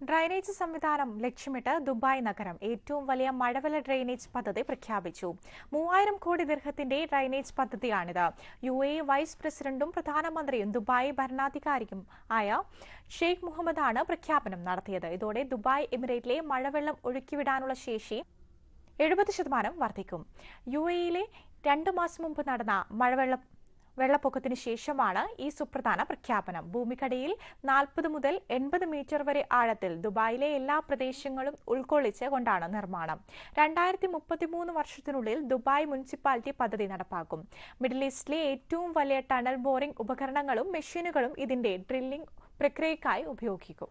Drainage സംവിധാനം ലക്ഷ്യമിട്ട് Dubai നഗരം ഏറ്റവും വലിയ മഴവെള്ള ഡ്രെയിനേജ് പദ്ധതി പ്രഖ്യാപിച്ചു. മൂവായിരം കോടി ദീർഘത്തിന്റെ ഡ്രൈനേജ് പദ്ധതിയാണിത്. യു എ വൈസ് പ്രസിഡന്റും പ്രധാനമന്ത്രിയും ദുബായ് ഭരണാധികാരിയും ആയ ഷെയ്ഖ് മുഹമ്മദാണ് പ്രഖ്യാപനം നടത്തിയത്. ഇതോടെ ദുബായ് എമിറേറ്റിലെ മഴവെള്ളം ഒഴുക്കിവിടാനുള്ള ശേഷി എഴുപത് ശതമാനം വർദ്ധിക്കും. യു എയിലെ രണ്ടു മാസം മുമ്പ് നടന്ന മഴവെള്ള വെള്ളപ്പൊക്കത്തിന് ശേഷമാണ് ഈ സുപ്രധാന പ്രഖ്യാപനം. ഭൂമിക്കടിയിൽ നാൽപ്പത് മുതൽ എൺപത് മീറ്റർ വരെ ആഴത്തിൽ ദുബായിലെ എല്ലാ പ്രദേശങ്ങളും ഉൾക്കൊള്ളിച്ച് കൊണ്ടാണ് നിർമ്മാണം. രണ്ടായിരത്തി മുപ്പത്തിമൂന്ന് വർഷത്തിനുള്ളിൽ ദുബായ് മുനിസിപ്പാലിറ്റി പദ്ധതി നടപ്പാക്കും. മിഡിൽ ഈസ്റ്റിലെ ഏറ്റവും വലിയ ടണൽ ബോറിംഗ് ഉപകരണങ്ങളും മെഷീനുകളും ഇതിന്റെ ഡ്രില്ലിംഗ് പ്രക്രിയയ്ക്കായി ഉപയോഗിക്കും.